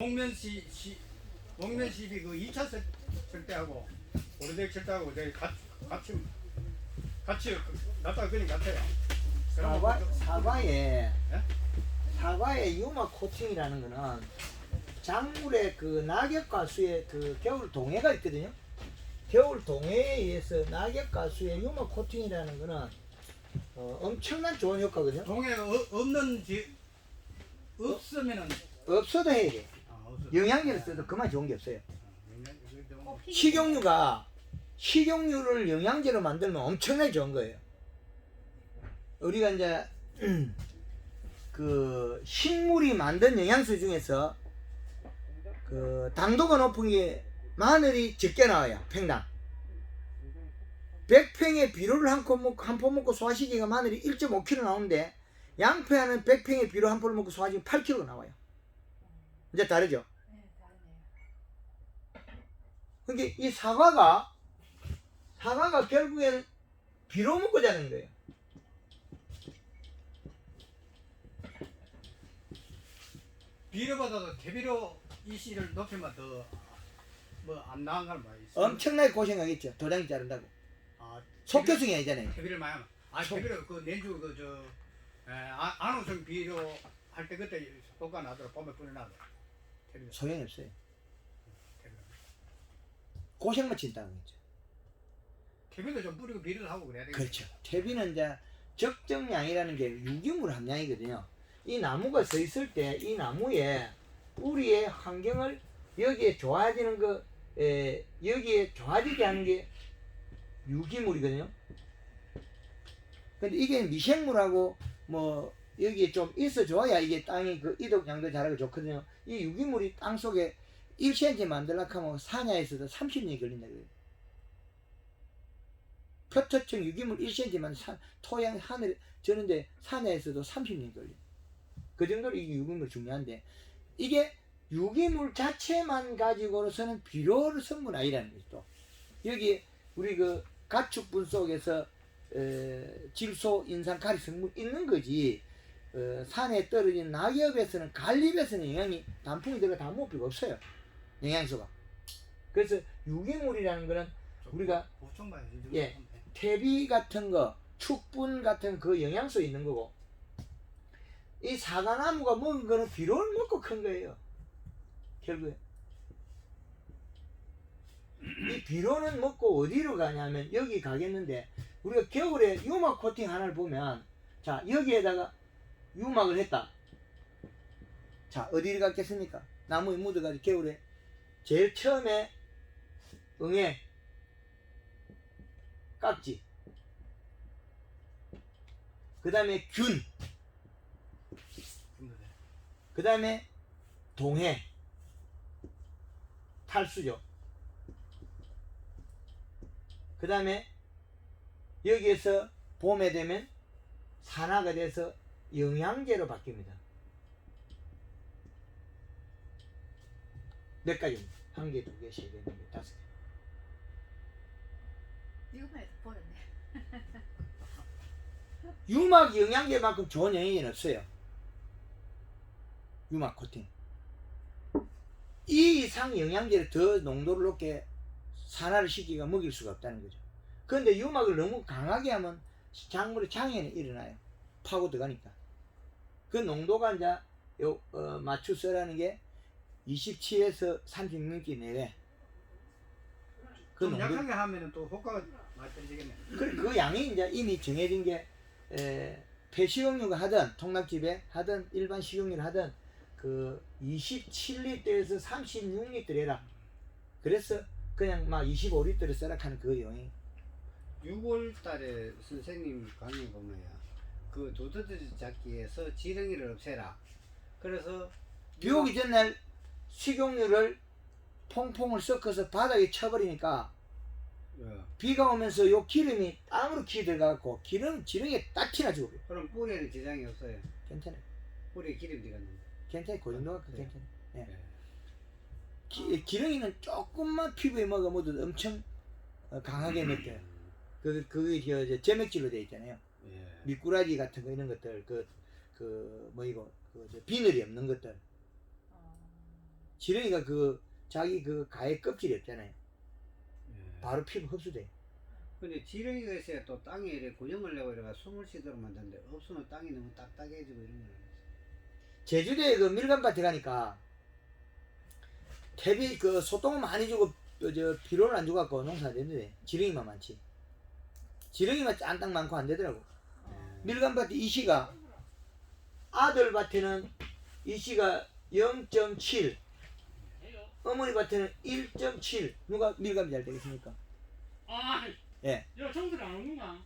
목면시 시 목면시비 그 2차 설- 설때하고 오래되게 설때하고 저희 같- 같이 같이 갔다가 그냥 같아요. 사과 사과에 예? 사과의 유막 코팅이라는 거는 작물의 그 낙엽 가수의 그 겨울 동해가 있거든요. 겨울 동해에 의해서 낙엽 가수의 유막 코팅이라는 거는 어, 엄청난 좋은 효과거든요. 동해 어, 없는 지 없으면은 없어도 해야 돼. 영양제를 써도 그만 좋은 게 없어요. 식용유가 식용유를 영양제로 만들면 엄청나게 좋은 거예요. 우리가 이제 그 식물이 만든 영양소 중에서 그 당도가 높은 게 마늘이 적게 나와요. 팽당. 100평의 비료를 한 컵 먹고 한 포 먹고 소화시키가 마늘이 1.5kg 나오는데 양패하는 100평의 비료 한 포를 먹고 소화시키 8kg 나와요. 이제 다르죠? 그러니까 이 사과가 사과가 결국에는 비료 먹고 자는 거예요. 비료보다도 대비료 이씨를 높이면 더 뭐 안 나은 걸 많이 있어. 엄청나게 고생하겠죠. 도장이 자른다고. 아, 속교승이 아니잖아요. 대비를 많이 하면 아 소- 대비를 그 내주 그저 안호성 비료 할 때 그때 효과 나더라 봄에 뿌려놔도 소용이 없어요. 대비를 고생만 친다는 거죠. 대비도 좀 뿌리고 비료를 하고 그래야 되겠네. 그렇죠. 퇴비는 이제 적정량이라는 게 유기물 함량이거든요. 이 나무가 서 있을 때 이 나무의 뿌리의 환경을 여기에 좋아지는 거, 에, 여기에 좋아지게 하는 게 유기물이거든요. 근데 이게 미생물하고 뭐 여기에 좀 있어 줘야 이게 땅이 그 이독 양도 자라고 좋거든요. 이 유기물이 땅 속에 1cm 만들려고 하면 사냐에서도 30년이 걸린다 그래요. 표토층 유기물 1cm만 사, 토양 하늘 저는데 산야에서도 30년 걸려. 그 정도로 이게 유기물 중요한데 이게 유기물 자체만 가지고로서는 비료를 성분 아니라는 거죠. 또. 여기 우리 그 가축분 속에서 에, 질소, 인산, 가리 성분 있는 거지. 어, 산에 떨어진 낙엽에서는 갈립에서는 영양이 단풍이 들어가 다 먹을 필요가 없어요. 영양소가. 그래서 유기물이라는 거는 우리가. 예. 퇴비 같은 거, 축분 같은 그 영양소 있는 거고 이 사과나무가 먹은 거는 비료를 먹고 큰 거예요. 결국에 이 비료는 먹고 어디로 가냐면 여기 가겠는데 우리가 겨울에 유막 코팅 하나를 보면 자 여기에다가 유막을 했다. 자 어디를 갔겠습니까? 나무에 묻어가지고 겨울에 제일 처음에 응애 깍지. 그 다음에 균. 그 다음에 동해. 탈수죠. 그 다음에 여기에서 봄에 되면 산화가 돼서 영양제로 바뀝니다. 몇 가지입니다. 한 개, 두 개, 세 개, 네 개, 다섯 개. 해도 버렸네. 유막 영양제만큼 좋은 영양제는 없어요. 유막 코팅. 이 이상 영양제를 더 농도를 높게 산화를 시키가 먹일 수가 없다는 거죠. 그런데 유막을 너무 강하게 하면 작물의 장애는 일어나요. 파고 들어가니까. 그 농도가 이제 요, 어, 맞추서라는 게 27에서 36기 내외. 그 좀 농도, 약하게 하면은 또 효과가 많이 떨어지겠네. 그, 그 양이 이제 이미 정해진 게 에, 폐식용유가 하든 통납집에 하든 일반 식용유를 하든 그 27리터에서 36리터 해라. 그래서 그냥 막 25리터를 써라 하는 그 용이. 6월 달에 선생님 강의 보면요. 그 두더지 잡기에서 지렁이를 없애라. 그래서 비 오기 전날 식용유를 퐁퐁을 섞어서 바닥에 쳐버리니까 어, 비가 오면서 요 기름이 땅으로 기 들어가고 기름 지렁이에 딱 튀나지고 그럼 뿌리에는 지장이 없어요. 괜찮아요. 뿌리에 기름 들어갔는데. 괜찮아요. 그 정도가 괜찮아요. 예. 예. 기, 기름이는 조금만 피부에 먹어도 엄청 어, 강하게 느껴요. 그, 그게 저, 저 점액질로 되어 있잖아요. 예. 미꾸라지 같은 거 이런 것들, 그, 그, 뭐 이거, 그, 저 비늘이 없는 것들. 어, 지렁이가 그 자기 그 가해 껍질이 없잖아요. 예. 바로 피부 흡수돼. 근데 지렁이가 있어야 또 땅에 이래 균형을 내고 이래가 숨을 쉬도록 만드는데 없으면 땅이 너무 딱딱해지고 이런 거는 제주도에 그 밀감밭에 가니까 태비 그 소똥을 많이 주고 저, 저 비료를 안 주갖고 농사 안 되는데 지렁이만 많지. 지렁이만 짠딱 많고 안 되더라고. 밀감밭에 이씨가 아들 밭에는 이씨가 0.7 어머니 밭에는 1.7 누가 밀감이 잘 되겠습니까? 아, 예. 야 정수리 안 오는가?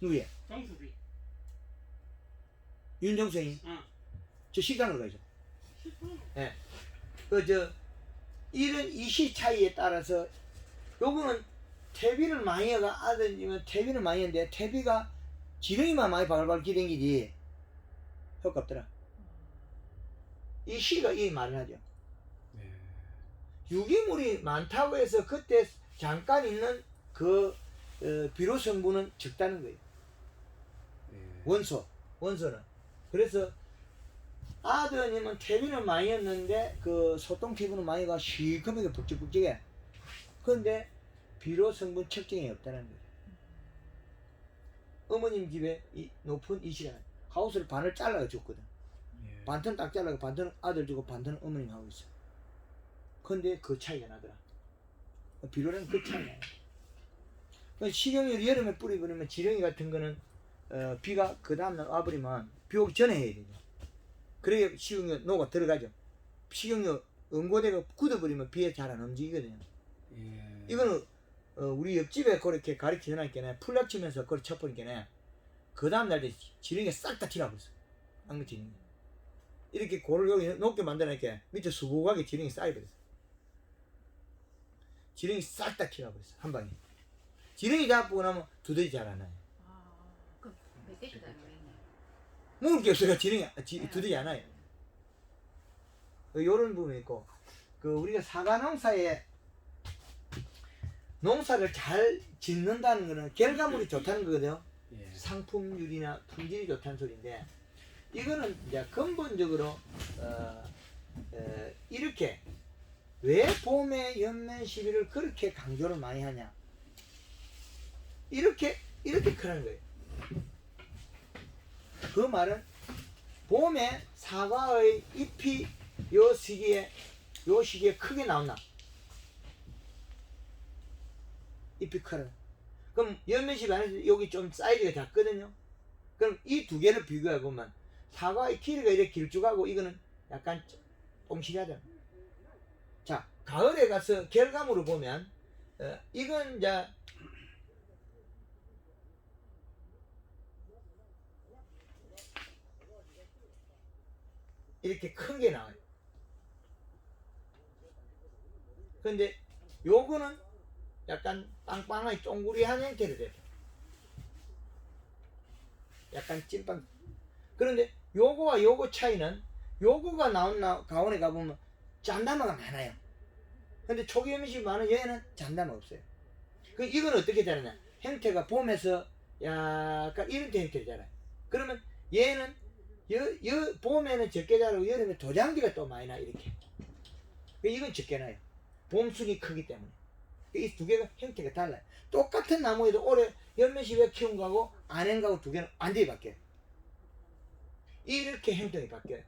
누구예? 정수리. 윤정수이 어. 저 식당으로 가죠. 10분. 그저 이런 이시 차이에 따라서 요거는 태비를 많이 해가 아들이면 태비를 많이 했는데 태비가 지렁이만 많이 발발 기댕기지 효과 없더라. 이 시가 이 말을 하죠. 예. 유기물이 많다고 해서 그때 잠깐 있는 그 어, 비료 성분은 적다는 거예요. 예. 원소, 원소는. 그래서 아드님은 태비는 많이 했는데 그 소똥 피부는 많이 가 시커멓게 북적북적해. 그런데 비료 성분 측정이 없다는 거예요. 어머님 집에 이 높은 이시라 하우스를 반을 잘라 줬거든. 예. 반턴 딱 잘라고 반턴 아들 주고 반턴 어머님 하고 있어. 근데 그 차이가 나더라. 비료는 그 차이가 나요. 그 식용유 여름에 뿌리버리면 지렁이 같은 거는 어, 비가 그 다음날 와버리면 비 오기 전에 해야 되죠. 그래야 식용유 녹아 들어가죠. 식용유 응고대가 굳어버리면 비에 잘 안 움직이거든요. 예. 이거는 어, 우리 옆집에 그렇게 가르쳐 놨겠네. 풀락 치면서 그걸 쳐버리겠네. 그 다음날 에 지렁이가 싹 다 튀어버렸어. 안그지는 이렇게 고를 여기 높게 만들어놓게 밑에 수북하게 지렁이 쌓여버렸어. 지렁이 싹 다 튀어버렸어. 한 방에. 지렁이 잡고 나면 두더지 잘안 나요. 아, 그럼 몇 대씩 다녀 먹을 게 없어요. 지렁이, 지, 두더지 안 와요. 요런 부분이 있고, 그, 우리가 사과 농사에 농사를 잘 짓는다는 거는 결과물이 좋다는 거거든요. 예. 상품률이나 품질이 좋다는 소리인데, 이거는 이제 근본적으로, 어, 어, 이렇게, 왜 봄에 연면 시비를 그렇게 강조를 많이 하냐. 이렇게, 이렇게 크라는 거예요. 그 말은 봄에 사과의 잎이 요 시기에 요 시기에 크게 나온다. 잎이 커요. 그럼 연면십 안에서 여기 좀 사이즈가 작거든요. 그럼 이 두 개를 비교해 보면 사과의 길이가 이렇게 길쭉하고 이거는 약간 뽕실하잖아. 자 가을에 가서 결과물을 보면 어, 이건 이제 이렇게 큰 게 나와요. 근데 요거는 약간 빵빵하게 쫑구리한 형태로 돼요. 약간 찐빵. 그런데 요거와 요거 차이는 요거가 나온 나, 가온에 가보면 잔담화가 많아요. 근데 초기 음식이 많은 얘는 잔담화 없어요. 그 이건 어떻게 자라냐? 형태가 봄에서 약간 이런 형태로 자라요. 그러면 얘는 여, 여, 봄에는 적게 자라고 여름에 도장기가 또 많이 나 이렇게. 그 이건 적게 나요. 봄순이 크기 때문에. 이 두 개가 형태가 달라요. 똑같은 나무에도 올해 연면십에 키운 거하고 안 한 거하고 두 개는 완전히 바뀌어요. 이렇게 형태가 바뀌어요.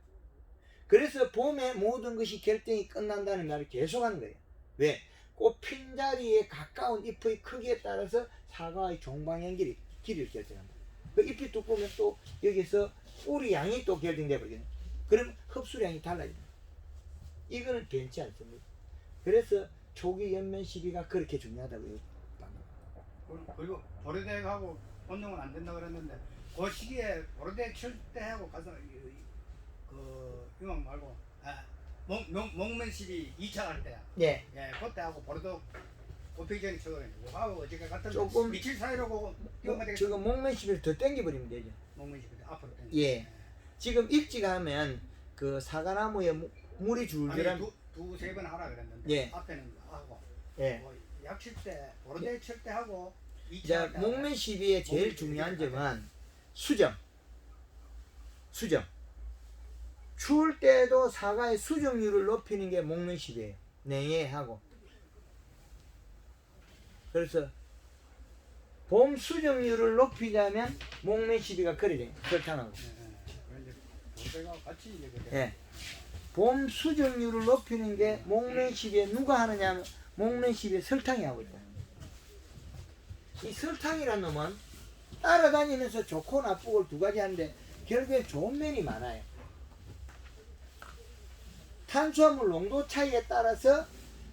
그래서 봄에 모든 것이 결정이 끝난다는 말을 계속 하는 거예요. 왜? 꽃핀 자리에 가까운 잎의 크기에 따라서 사과의 종방향 길이, 길이를 결정한다. 그 잎이 두꺼우면 또 여기서 뿌리 양이 또 결정돼 버리거든요. 그럼 흡수량이 달라집니다. 이거는 변치 않습니다. 그래서 초기 연면 시기가 그렇게 중요하다고요. 그리고- 그리고 보르덱하고 운동은 안 된다 그랬는데 그 시기에 보르덱 칠때 하고 가서 이- 이- 그 이만 말고 아, 목, 목, 목면십이 2차 갈 때야 예. 예 그때 하고 보르덱 오피전이 쳐가지고 하고 어제가 같은 조금- 미칠 사이로 뛰어가야 되겠다 지금 목면 시비를 더 당겨버리면 되죠. 목면십이 앞으로 땡겨 예. 지금 일찍하면 그 사과나무에 무- 물이 아니 줄줄한 두세 번 하라 그랬는데 예. 앞에는 하고 예. 뭐 약칠 때 보르덱 칠때 하고 2차 자, 할때 목면 시비의 제일 중요한 점은 수정. 수정. 추울 때도 사과의 수정률을 높이는 게 먹는 시비예요. 냉해하고. 그래서 봄 수정률을 높이자면 목매 시비가 그래 돼요. 설탕하고. 예, 예. 이제. 예. 봄 수정률을 높이는 게 목매 시비에 누가 하느냐? 목매 시비에 설탕이 하고 있다. 이 설탕이란 놈은 따라다니면서 좋고 나쁘고 두 가지 하는데 결국에 좋은 면이 많아요. 탄수화물 농도 차이에 따라서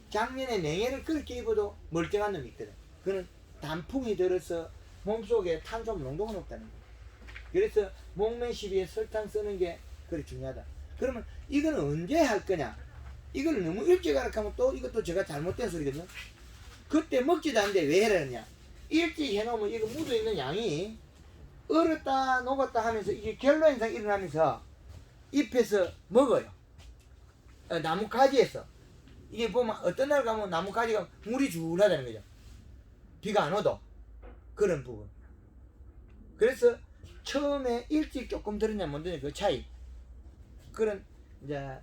작년에 냉해를 그렇게 입어도 멀쩡한 놈이 있거든. 그는 단풍이 들어서 몸속에 탄수화물 농도가 높다는 거야. 그래서 목매 시비에 설탕 쓰는 게 그래 중요하다. 그러면 이거는 언제 할 거냐? 이걸 너무 일찍 하라 하면 또 이것도 제가 잘못된 소리거든요. 그때 먹지도 않는데 왜 해라느냐? 일찍 해놓으면 이거 묻어있는 양이 얼었다 녹았다 하면서 이게 결로 현상 일어나면서 잎에서 먹어요. 어, 나무 가지에서 이게 보면 어떤 날 가면 나무 가지가 물이 줄하다는 거죠. 비가 안 오도 그런 부분. 그래서 처음에 일찍 조금 들었냐 못 들었냐 그 차이. 그런 이제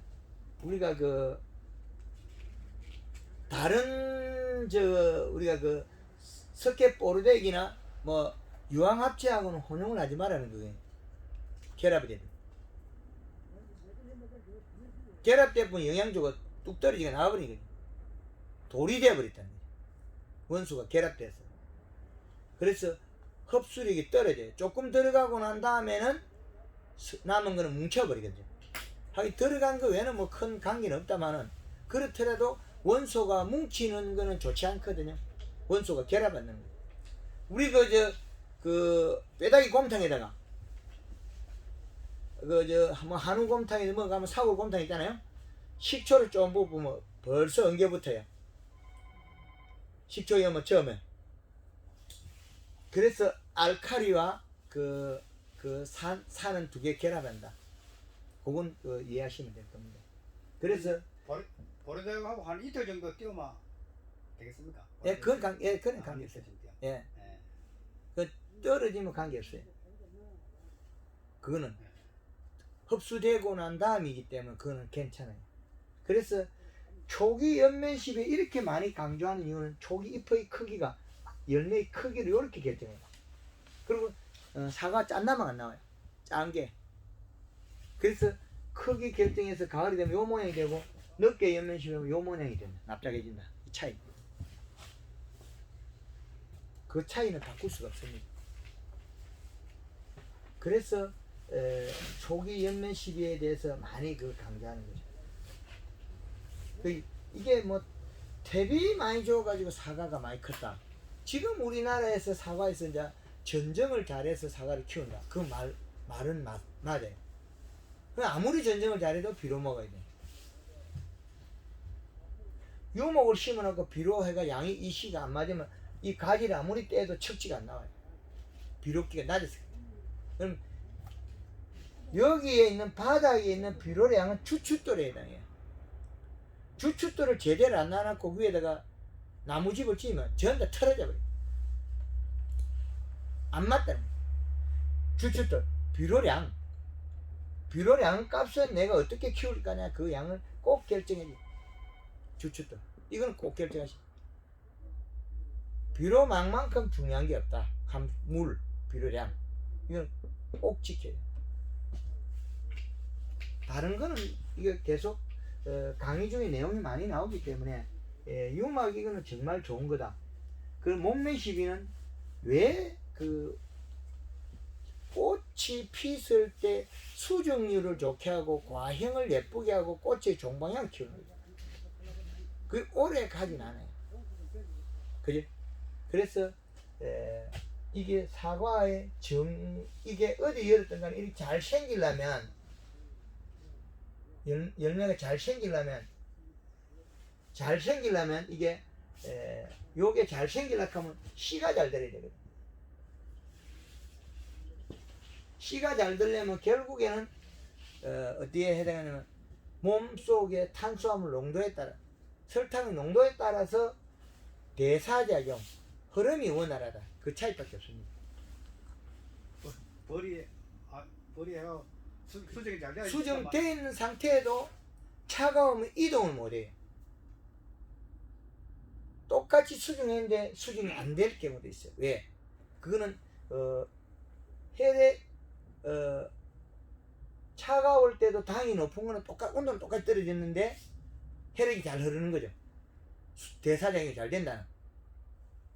우리가 그 다른 저 우리가 그 석회 보르덱이나 뭐 유황합체하고는 혼용을 하지 말라는 거예요. 결합이 되면. 결합돼 보면 영양소가 뚝 떨어지게 나와버리거든요. 돌이 되어버렸다는 거죠. 원수가 결합돼서. 그래서 흡수력이 떨어져요. 조금 들어가고 난 다음에는 스- 남은 거는 뭉쳐버리거든요. 하긴 들어간 거 외에는 뭐 큰 관계는 없다마는 그렇더라도 원소가 뭉치는 거는 좋지 않거든요. 원소가 결합하는 거. 우리 그 저그 뼈다귀 곰탕에다가 그 저 뭐 한우 곰탕에 뭐 가면 사골 곰탕 있잖아요. 식초를 좀 부으면 벌써 엉겨붙어요. 식초에 뭐 처음에. 그래서 알카리와 그, 그 산, 산은 두 개 결합한다. 그건 그 이해하시면 될 겁니다. 그래서, 버려대고 한 이틀 정도 띄우면 되겠습니까? 예, 그건 관, 예, 그건 관계 없어요. 이틀 정도요. 예, 예. 떨어지면 관계 없어요. 그거는 흡수되고 난 다음이기 때문에 그거는 괜찮아요. 그래서 초기 연면십에 이렇게 많이 강조하는 이유는 초기 잎의 크기가 열매의 크기를 이렇게 결정해요. 그리고 어, 사과 짠나만 안 나와요. 짠 게. 그래서 크기 결정해서 가을이 되면 요 모양이 되고 늦게 연면십이면 요 모양이 된다. 납작해진다. 이 차이. 그 차이는 바꿀 수가 없습니다. 그래서 에, 초기 연면 시비에 대해서 많이 그 강조하는 거죠. 그 이게 뭐 대비 많이 줘가지고 사과가 많이 컸다. 지금 우리나라에서 사과에서 이제 전정을 잘해서 사과를 키운다. 그 말 말은 맞, 맞아요. 그 아무리 전정을 잘해도 비료 먹어야 돼. 유목을 심어놓고 비료 해가 양이 이 시가 안 맞으면 이 가지를 아무리 떼도 척지가 안 나와요. 비료기가 낮았어요. 그럼 여기에 있는 바닥에 있는 비료의 양은 주춧돌에 해당해요. 주춧돌을 제대로 안 놔놓고 위에다가 나무집을 지으면 전부 다 틀어져 버려요. 안 맞다는 거예요. 주춧돌, 비료량. 비료량 값은 내가 어떻게 키울 거냐 그 양을 꼭 결정해 줘. 주춧돌. 이거는 꼭 결정하시. 비료 망만큼 중요한 게 없다. 한, 물, 비료량. 이건 꼭 지켜요. 다른 거는 이게 계속 어, 강의 중에 내용이 많이 나오기 때문에 예, 유막 이거는 정말 좋은 거다. 그 몸매 시비는 왜그 꽃이 피었을 때 수정률을 좋게 하고 과형을 예쁘게 하고 꽃의 종방향을 키우는 거죠. 그 오래 가진 않아요. 그지? 그래서 에, 이게 사과의 정 이게 어디 열었던 간에 이렇게 잘 생기려면 열, 열매가 잘 생기려면 잘 생기려면 이게 에, 요게 잘 생기려면 하면 씨가 잘 들어야 되거든. 씨가 잘 들려면 결국에는 어, 어디에 해당하냐면 몸 속의 탄수화물 농도에 따라 설탕 농도에 따라서 대사작용 흐름이 원활하다. 그 차이밖에 없습니다. 버리 아, 버리해요. 수, 수정이 잘 수정되어 있는 상태에도 차가우면 이동을 못해요. 똑같이 수정했는데 수정이 안 될 경우도 있어요. 왜? 그거는 어, 혈액 어, 차가울 때도 당이 높은 거는 똑같 온도는 똑같이 떨어졌는데 혈액이 잘 흐르는 거죠. 수- 대사량이 잘 된다는.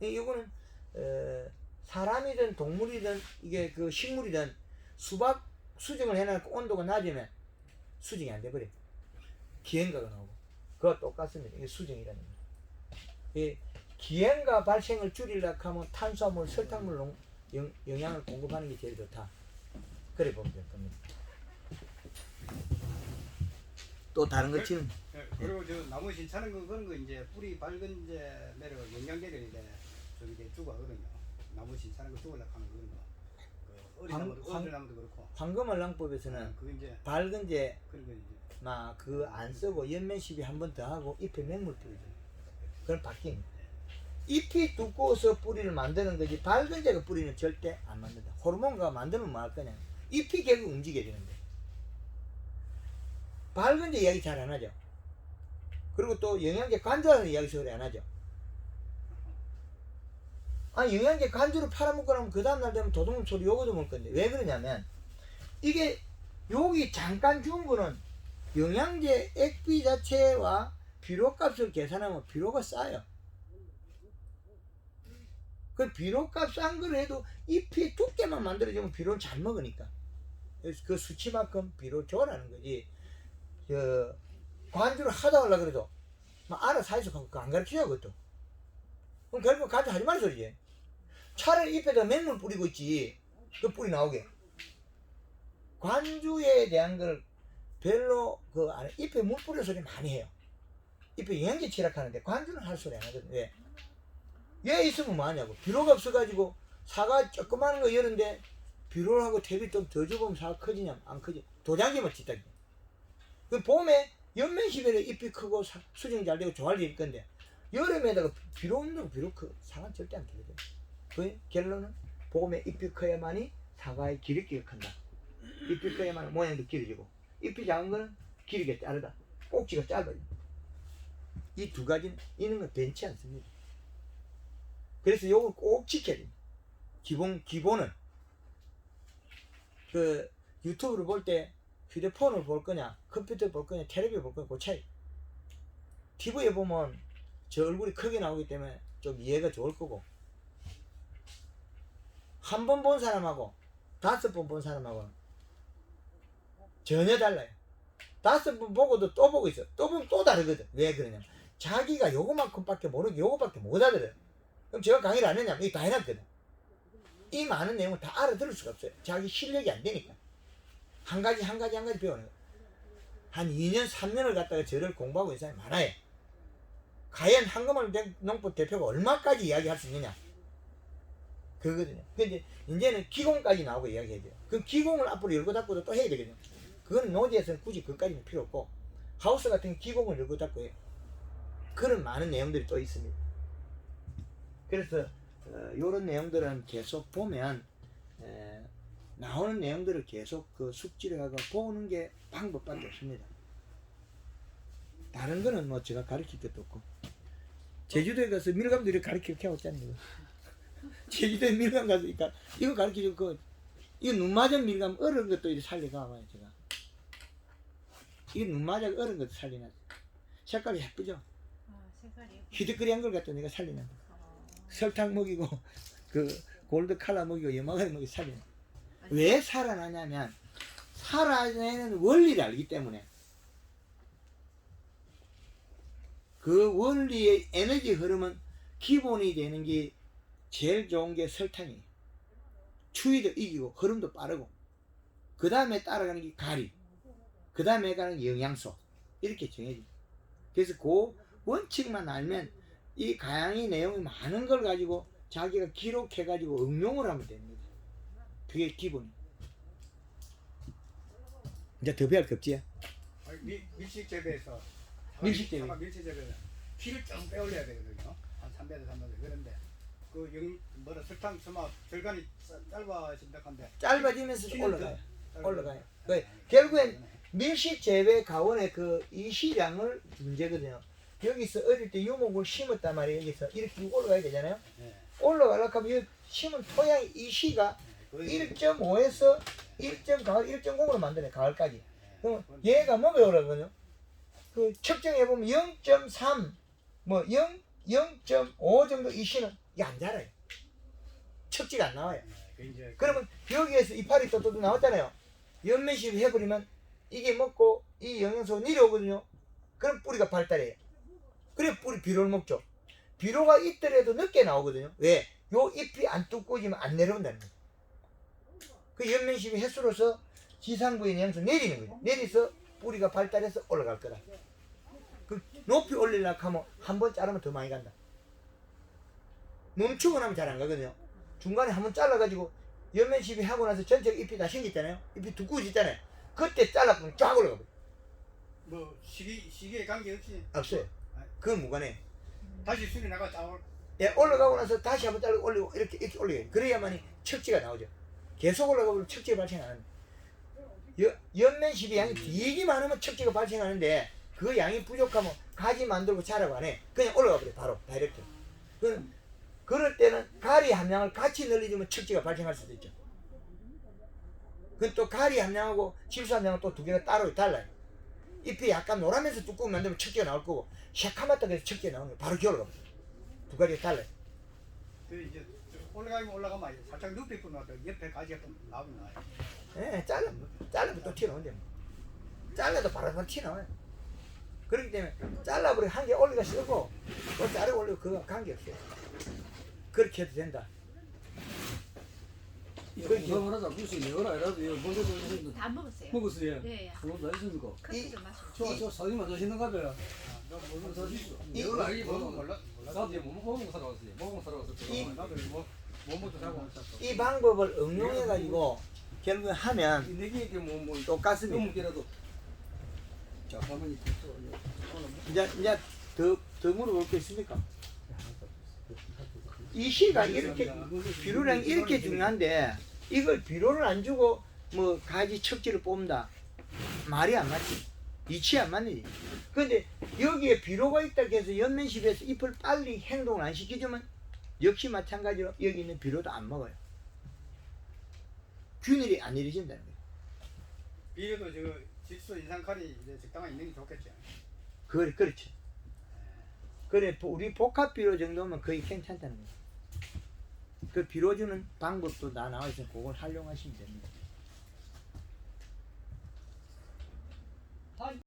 이- 이거는 어, 사람이든 동물이든 이게 그 식물이든 수박 수정을 해놓고 온도가 낮으면 수정이 안 돼버려. 기행가가 나오고. 그거 똑같습니다. 이게 수정이라는 거. 이 기행가 발생을 줄이려고 하면 탄수화물, 설탕물 농- 영, 영양을 공급하는 게 제일 좋다. 그래 보면 될 겁니다. 또 다른 거 지금 예, 그리고 저 나무 신차는 거 그런 거 이제 뿌리 밝은 이제 내려 영양제를 이제 좀 이제 주고 하거든요. 나무 신차는 거 주려고 하는 그런 거. 그 어린 황- 나무도 황- 어린 나무도 그렇고. 황금알랑법에서는 그 이제 밝은제 그런 거 이제 막 그 안 쓰고 연면 시비 한 번 더 하고 잎에 맹물 뿌리죠. 그건 바뀝니다. 잎이 두꺼워서 뿌리를 만드는 거지 밝은 제가 뿌리는 절대 안 만든다. 호르몬가 만들면 뭐 할 거냐. 잎이 계속 움직여지는데. 밝은 제 이야기 잘 안 하죠. 그리고 또 영양제 간주하는 이야기 소리 안 하죠. 아 영양제 간주를 팔아먹고 나면 그 다음날 되면 도둑놈 소리 요거도 먹을 건데 왜 그러냐면 이게 여기 잠깐 준 거는 영양제 액비 자체와 비료값을 계산하면 비료가 싸요. 그 비료값 싼 걸 해도 잎이 두께만 만들어지면 비료를 잘 먹으니까. 그 수치만큼 비료 줘라는 거지. 저 관주를 하다 하려 그래도 막 알아서 해서 안 가르쳐요 그것도. 그럼 결국 관주 하지 말이 소리지. 차라리 잎에다 맹물 뿌리고 있지. 그 뿌리 나오게. 관주에 대한 걸 별로 그 안에 잎에 물 뿌려 소리 많이 해요. 잎에 영양제 칠하는데 관주는 할 소리 안 하거든. 왜? 얘 있으면 뭐 하냐고. 비료가 없어가지고 사과 조그마한 거 열는데 비료하고 탭이 좀더 주면 사과 커지냐? 안 커지. 도장기만 짓다. 그 봄에 연면시별에 잎이 크고 사- 수정이 잘 되고 좋아질 일 건데 여름에다가 비료 없는 비료 크 사과 절대 안 크거든. 그 결론은 봄에 잎이 커야만이 사과의 기름기가 큰다. 잎이 커야만 모양도 길어지고 잎이 작은 거는 길이가 자르다. 꼭지가 짧아요. 이 두 가지는 이런 건 변치 않습니다. 그래서 요걸 꼭 지켜야 됩니다. 기본, 기본은 그 유튜브를 볼 때 휴대폰을 볼 거냐, 컴퓨터 볼 거냐, 텔레비전 볼 거냐, 그 차이. TV에 보면 저 얼굴이 크게 나오기 때문에 좀 이해가 좋을 거고 한 번 본 사람하고 다섯 번 본 사람하고는 전혀 달라요. 다섯 번 보고도 또 보고 있어. 또 보면 또 다르거든. 왜 그러냐면 자기가 요거만큼밖에 모르고 요거밖에 못 알아들어요. 그럼 제가 강의를 안 했냐면 이게 다 해놨거든. 이 많은 내용을 다 알아들을 수가 없어요. 자기 실력이 안 되니까. 한 가지 한 가지 한 가지 배우는 거예요. 한 2년 3년을 갖다가 저를 공부하고 있는 사람이 많아요. 과연 한금을 농법 대표가 얼마까지 이야기할 수 있느냐. 그거거든요. 근데 이제는 기공까지 나오고 이야기해야 돼요. 그 기공을 앞으로 열고 닫고도 또 해야 되거든요. 그건 노지에서는 굳이 그까지는 필요 없고 하우스 같은 기공을 열고 닫고 해요. 그런 많은 내용들이 또 있습니다. 그래서 어, 이런 내용들은 계속 보면 에, 나오는 내용들을 계속 그 숙지를 하고 보는 게 방법밖에 없습니다. 다른 거는 뭐 제가 가르칠 것도 없고 제주도에 가서 밀감들이 가르치게 하고 있잖아요. 제주도에 밀감 가서 그러니까 이거 가르치고 그 이거 눈 맞은 밀감 얼은 것도 이렇게 살려가 봐요 제가. 이게 눈 맞아 얼은 것도 살리나 색깔이 예쁘죠. 아, 색깔이 히드크리한 걸 갖다 내가 살리는 거. 어, 설탕 먹이고 그 골드 칼라 먹이고 염화가리 먹이 살리는 거. 왜 살아나냐면 살아내는 원리를 알기 때문에 그 원리의 에너지 흐름은 기본이 되는 게 제일 좋은 게 설탕이에요. 추위도 이기고 흐름도 빠르고 그 다음에 따라가는 게 가리 그 다음에 가는 영양소 이렇게 정해집니다. 그래서 그 원칙만 알면 이 가양이 내용이 많은 걸 가지고 자기가 기록해 가지고 응용을 하면 됩니다. 그게 기본이. 이제 더 배울 게 없지. 아니, 밀, 밀식 재배에서 밀식 재배. 밀식 재배는 키를 좀 빼올려야 되거든요. 한 300에서 300 그런데 그 영, 뭐라 설탕 수마 절간이 짧- 짧아진다 한데 짧아지면서 올라가요. 더 올라가요. 그 결국엔 밀식 재배 가원의 그 이시량을 문제거든요. 여기서 어릴 때 유목을 심었단 말이에요. 여기서 이렇게 쭉 올라가야 되잖아요. 네. 올라가려고 하면 이 심은 토양 이시가 1.5에서 1. 가을 1.0으로 만드네 가을까지. 그럼 얘가 뭐가 오라거든요. 그 측정해 보면 0.3, 뭐 0, 0.5 정도 이 시는 이게 안 자라요. 척지가 안 나와요. 그 이제 그러면 여기에서 이파리 또또 나왔잖아요. 연면식 해버리면 이게 먹고 이 영양소 내려오거든요. 그럼 뿌리가 발달해요. 그래 뿌리 비료를 먹죠. 비료가 있더라도 늦게 나오거든요. 왜? 요 잎이 안 두꺼워지면 안 내려온다는 거예요. 그 연면식이 횟수로서 지상부의 영양소 내리는 거예요. 내려서 뿌리가 발달해서 올라갈 거다. 그 높이 올리려고 하면 한 번 자르면 더 많이 간다. 멈추고 나면 잘 안 가거든요. 중간에 한 번 잘라가지고 연면 시비 하고 나서 전체가 잎이 다 생겼잖아요. 잎이 두꺼워졌잖아요. 그때 잘라보면 쫙 올라가 버려. 뭐 시기 시기에 관계 없이 없어요. 그건 무관해. 다시 수리 나가 짜올 예, 올라가고 나서 다시 한번 자르고 올리고 이렇게 이렇게 올려요. 그래야만이 척지가 나오죠. 계속 올라가면 척지가 발생하는. 여, 연면 시비 양이 되게 많으면 척지가 발생하는데 그 양이 부족하면 가지 만들고 자라고 안 해. 그냥 올라가 버려 바로 다이렉트. 그 그럴 때는 가리 함량을 같이 늘려주면 척지가 발생할 수도 있죠. 그건 또 가리 함량하고 질소 함량은 또 두 개가 따로 달라요. 잎이 약간 노라면서 두꺼운 만들면 척지가 나올 거고 샤카마딱 해서 척지가 나오는 거 바로 버려. 두 가지가 달라요. 그 이제 올라가면 올라가면 살짝 눕히 뿌면 또 옆에 가지가 또 나오면 나와요. 예, 잘라, 잘라면 또 튀어나온대. 뭐. 잘라도 바로 바로 튀어나와요. 그렇기 때문에 잘라버리고 한 개 올리가 쓰고 또 자르고 올리고 그거 관계없어요. 그렇게 해도 된다. 이거 말하자 무슨 내어라 이라도 이거 먼저 좀 다 먹었어요. 먹었어요. 네. 그거 다 있습니까? 커피 좀 마시고. 저 저 사장님 드시는가 봐요. 너 모르는 저 있어. 이- 내어라 이 모르는 먹어. 몰라 몰라. 나도 이거 뭐 먹고 사러 왔어요. 먹고 사러 왔을 이- 때. 나도 뭐 사고. 이 방법을 응용해가지고 결국에 하면 내게 이게 뭐 뭐 똑같습니다. 자 가만히 있어. 이제 이제 더, 더 물어볼 게 있습니까? 이 시가 이렇게 비료량이 이렇게 중요한데 이걸 비료를 안 주고 뭐 가지 척지를 뽑는다 말이 안 맞지 이치 안 맞는 지 근데 여기에 비료가 있다 해서 연면십에서 잎을 빨리 행동을 안 시켜주면 역시 마찬가지로 여기 있는 비료도 안 먹어요 균일이 안 이루어진다는 거예요 비료도 저 질소 인산칼이 이제 적당히 있는 게 좋겠죠. 그래, 그렇죠. 그래, 보- 우리 복합 비료 정도면 거의 괜찮다는 거예요. 그 비료 주는 방법도 다 나와 있으니 그걸 활용하시면 됩니다.